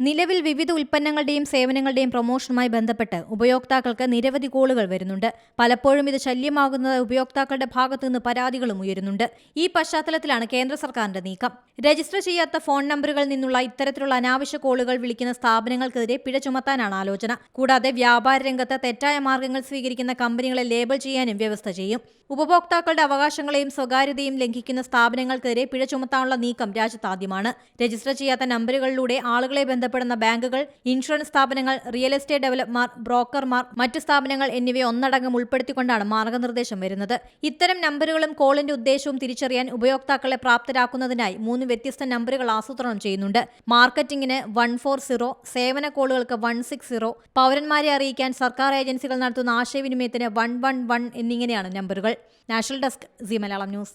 നിലവിൽ വിവിധ ഉൽപ്പന്നങ്ങളുടെയും സേവനങ്ങളുടെയും പ്രൊമോഷനുമായി ബന്ധപ്പെട്ട് ഉപയോക്താക്കൾക്ക് നിരവധി കോളുകൾ വരുന്നുണ്ട്. പലപ്പോഴും ഇത് ശല്യമാകുന്നത് ഉപയോക്താക്കളുടെ ഭാഗത്തുനിന്ന് പരാതികളും ഉയരുന്നുണ്ട്. ഈ പശ്ചാത്തലത്തിലാണ് കേന്ദ്ര സർക്കാരിന്റെ നീക്കം. രജിസ്റ്റർ ചെയ്യാത്ത ഫോൺ നമ്പറുകളിൽ നിന്നുള്ള ഇത്തരത്തിലുള്ള അനാവശ്യ കോളുകൾ വിളിക്കുന്ന സ്ഥാപനങ്ങൾക്കെതിരെ പിഴ ചുമത്താനാണ് ആലോചന. കൂടാതെ വ്യാപാര രംഗത്ത് തെറ്റായ മാർഗങ്ങൾ സ്വീകരിക്കുന്ന കമ്പനികളെ ലേബൽ ചെയ്യാനും വ്യവസ്ഥ ചെയ്യും. ഉപഭോക്താക്കളുടെ അവകാശങ്ങളെയും സ്വകാര്യതയും ലംഘിക്കുന്ന സ്ഥാപനങ്ങൾക്കെതിരെ പിഴ ചുമത്താനുള്ള നീക്കം രാജ്യത്താദ്യമാണ് രജിസ്റ്റർ ചെയ്യാത്ത നമ്പറുകളിലൂടെ ആളുകളെ ബന്ധപ്പെടുന്ന ബാങ്കുകൾ ഇൻഷുറൻസ് സ്ഥാപനങ്ങൾ റിയൽ എസ്റ്റേറ്റ് ഡെവലപ്മാർ ബ്രോക്കർമാർ മറ്റു സ്ഥാപനങ്ങൾ എന്നിവയെ ഒന്നടങ്കം ഉൾപ്പെടുത്തിക്കൊണ്ടാണ് മാർഗനിർദ്ദേശം വരുന്നത്. ഇത്തരം നമ്പറുകളും കോളിന്റെ ഉദ്ദേശവും തിരിച്ചറിയാൻ ഉപയോക്താക്കളെ പ്രാപ്തരാക്കുന്നതിനായി മൂന്ന് വ്യത്യസ്ത നമ്പറുകൾ ആസൂത്രണം ചെയ്യുന്നുണ്ട്. മാർക്കറ്റിംഗിന് വൺ ഫോർ സീറോ സേവന കോളുകൾക്ക് വൺ സിക്സ് സീറോ പൗരന്മാരെ അറിയിക്കാൻ സർക്കാർ ഏജൻസികൾ നടത്തുന്ന ആശയവിനിമയത്തിന് വൺ വൺ വൺ എന്നിങ്ങനെയാണ് നമ്പറുകൾ. National desk Zee Malayalam news.